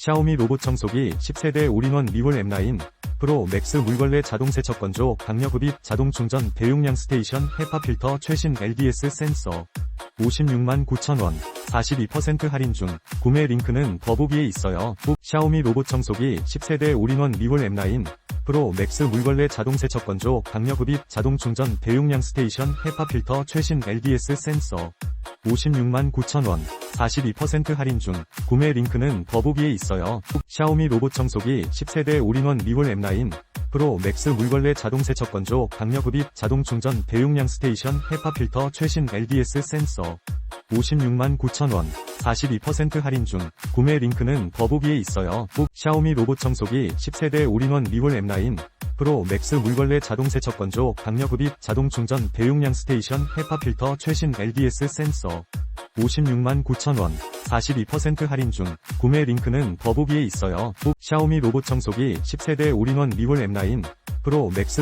샤오미 로봇 청소기 10세대 올인원 리월 M9 프로 맥스 물걸레 자동 세척 건조 강력 흡입 자동 충전 대용량 스테이션 헤파 필터 최신 LDS 센서. 56만 9천원 42% 할인 중. 구매 링크는 더보기에 있어요. 꼭 샤오미 로봇 청소기 10세대 올인원 리월 M9 프로 맥스 물걸레 자동 세척 건조 강력 흡입 자동 충전 대용량 스테이션 헤파 필터 최신 LDS 센서 56만 9천원 42% 할인 중 구매 링크는 더보기에 있어요. 꼭 샤오미 로봇 청소기 10세대 올인원 리월 M9 프로 맥스 물걸레 자동 세척 건조 강력 흡입 자동 충전 대용량 스테이션 헤파 필터 최신 LDS 센서 56만 9천원 42% 할인 중 구매 링크는 더보기에 있어요. 꼭 샤오미 로봇 청소기 10세대 올인원 리월 M9 프로 맥스 물걸레 자동 세척 건조 강력 흡입 자동 충전 대용량 스테이션 헤파 필터 최신 LDS 센서. 56만 9천원 42% 할인 중. 구매 링크는 더보기에 있어요. 꼭 샤오미 로봇 청소기 10세대 올인원 리월 M9 프로 맥스